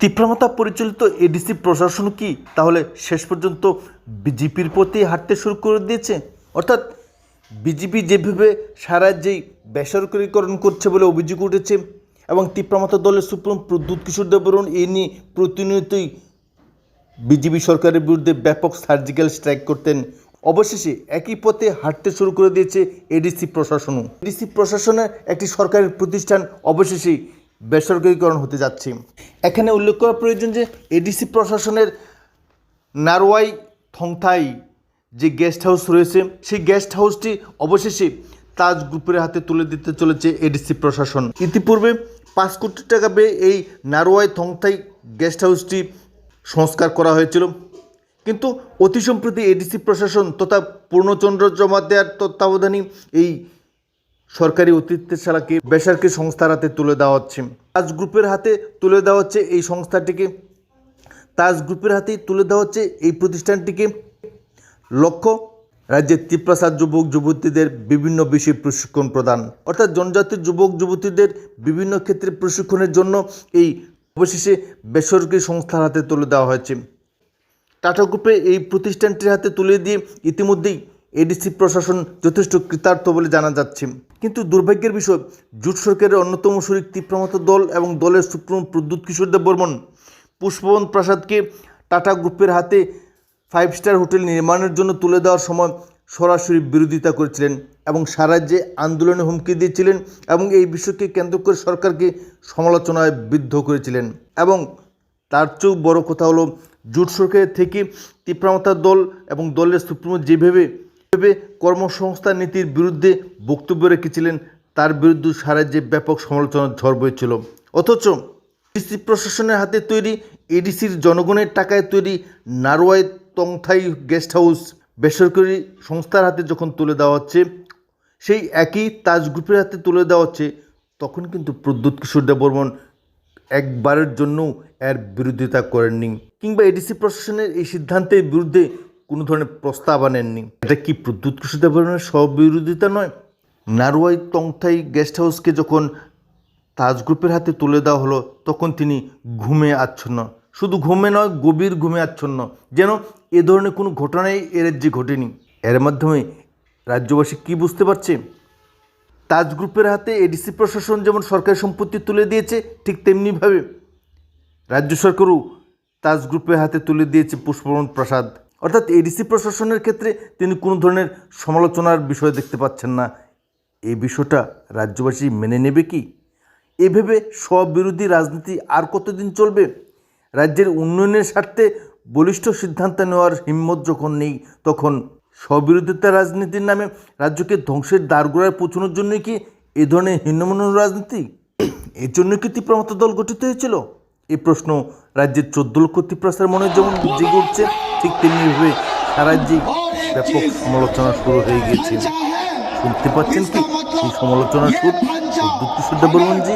তীব্রমতা পরিচালিত এডিসি প্রশাসন কি? তাহলে শেষ পর্যন্ত বিজেপির প্রতি হাঁটতে শুরু করে দিয়েছে। অর্থাৎ বিজেপি যেভাবে সারা যেই বেসরকারীকরণ করছে বলে অভিযোগ উঠেছে এবং তীব্রমতা দলের সুপ্রিম প্রদ্যুৎ কিশোর দেববরণ, এ নিয়ে প্রতিনিয়তই বিজেপি সরকারের বিরুদ্ধে ব্যাপক সার্জিক্যাল স্ট্রাইক করতেন। অবশেষে একই পথে হাঁটতে শুরু করে দিয়েছে এডিসি প্রশাসনও। এডিসি প্রশাসনের একটি সরকারি প্রতিষ্ঠান অবশেষেই বেসরকারীকরণ হতে যাচ্ছে। এখানে উল্লেখ করা প্রয়োজন যে এডিসি প্রশাসনের নারওয়াই থংথাই যে গেস্ট হাউস রয়েছে, সেই গেস্ট হাউসটি অবশেষে তাজ গ্রুপের হাতে তুলে দিতে চলেছে এডিসি প্রশাসন। ইতিপূর্বে পাঁচ কোটি টাকা ব্যয়ে এই নারওয়াই থংথাই গেস্ট হাউসটি সংস্কার করা হয়েছিল। কিন্তু অতি সম্প্রতি এডিসি প্রশাসন তথা পূর্ণচন্দ্র জমাদ্দার তত্ত্বাবধানে এই সরকারি অতিথ্যশালাকে বেসরকারি সংস্থার হাতে তুলে দেওয়া হচ্ছে। তাজ গ্রুপের হাতে তুলে দেওয়া হচ্ছে এই সংস্থাটিকে। তাজ গ্রুপের হাতেই তুলে দেওয়া হচ্ছে এই প্রতিষ্ঠানটিকে। লক্ষ্য, রাজ্যের ত্রিপ্রাসাদ যুবক, যুবতীদের বিভিন্ন বিষয়ে প্রশিক্ষণ প্রদান। অর্থাৎ জনজাতির যুবক, যুবতীদের বিভিন্ন ক্ষেত্রে প্রশিক্ষণের জন্য এই অবশেষে বেসরকারি সংস্থার হাতে তুলে দেওয়া হয়েছে। টাটা গ্রুপে এই প্রতিষ্ঠানটির হাতে তুলে দিয়ে ইতিমধ্যেই এডিসি প্রশাসন যথেষ্ট কৃতার্থ বলে জানা যাচ্ছে। কিন্তু দুর্ভাগ্যের বিষয়, জোট সরকারের অন্যতম শরিক তীব্রমত দল এবং দলের সুপ্রিম প্রদ্যুৎ কিশোর দেব বর্মন, পুষ্পবন প্রাসাদকে টাটা গ্রুপের হাতে ফাইভ স্টার হোটেল নির্মাণের জন্য তুলে দেওয়ার সময় সরাসরি বিরোধিতা করেছিলেন এবং সারাজ্যে আন্দোলনে হুমকি দিয়েছিলেন এবং এই বিষয়কে কেন্দ্র করে সরকারকে সমালোচনায় বিদ্ধ করেছিলেন। এবং তার চেয়েও বড় কথা হলো, জোট সরকারের থেকে তীব্রমতার দল এবং দলের সুপ্রিমো যেভাবে যেভাবে কর্মসংস্থান নীতির বিরুদ্ধে বক্তব্য রেখেছিলেন। তার বিরুদ্ধে সারা যে ব্যাপক সমালোচনার ঝড় বইছিল। অথচ ডিসি প্রশাসনের হাতে তৈরি এডিসির জনগণের টাকায় তৈরি নারওয়াই তংথাই গেস্ট হাউস বেসরকারি সংস্থার হাতে যখন তুলে দেওয়া হচ্ছে, সেই একই তাজ গ্রুপের হাতে তুলে দেওয়া হচ্ছে, তখন কিন্তু প্রদ্যুৎ কিশোর দেববর্মন একবারের জন্য এর বিরোধিতা করেননি। কিংবা এডিসি প্রশাসনের এই সিদ্ধান্তের বিরুদ্ধে ধরনের প্রস্তাব আনেননি। এটা কি প্রদ্যুৎ দেববর্মনের বিরোধিতা নয়? নারওয়াই তংথাই গেস্ট হাউসকে যখন তাজ গ্রুপের হাতে তুলে দেওয়া হলো, তখন তিনি ঘুমে আচ্ছন্ন। শুধু ঘুমে নয়, গভীর ঘুমে আচ্ছন্ন। যেন এ ধরনের কোনো ঘটনাই এর রাজ্যে ঘটেনি। এর মাধ্যমে রাজ্যবাসী কি বুঝতে পারছে? তাজ গ্রুপের হাতে এডিসি প্রশাসন যেমন সরকারি সম্পত্তি তুলে দিয়েছে, ঠিক তেমনিভাবে রাজ্য সরকারও তাজ গ্রুপের হাতে তুলে দিয়েছে পুষ্পবন প্রাসাদ। অর্থাৎ এডিসি প্রশাসনের ক্ষেত্রে তিনি কোনো ধরনের সমালোচনার বিষয় দেখতে পাচ্ছেন না। এই বিষয়টা রাজ্যবাসী মেনে নেবে কি? এভাবে স্ববিরোধী রাজনীতি আর কতদিন চলবে? রাজ্যের উন্নয়নের স্বার্থে বলিষ্ঠ সিদ্ধান্ত নেওয়ার হিম্মত যখন নেই, তখন স্ববিরোধিতা রাজনীতির নামে রাজ্যকে ধ্বংসের দ্বারগোড়ায় পৌঁছানোর জন্যই কি এ ধরনের হীনমন্য রাজনীতি? এর জন্য কি তীব্রমতা দল গঠিত হয়েছিল? এই প্রশ্ন রাজ্যের চোদ্দ লক্ষ তীব্রাসের মনে যেমন জেগে উঠছে, ঠিক তেমনিভাবে রাজ্যে ব্যাপক সমালোচনা শুরু হয়ে গিয়েছে। শুনতে পাচ্ছেন কি? সমালোচনা সমালোচনার সুর বিদ্যুৎ কিশোর দেববর্মনজি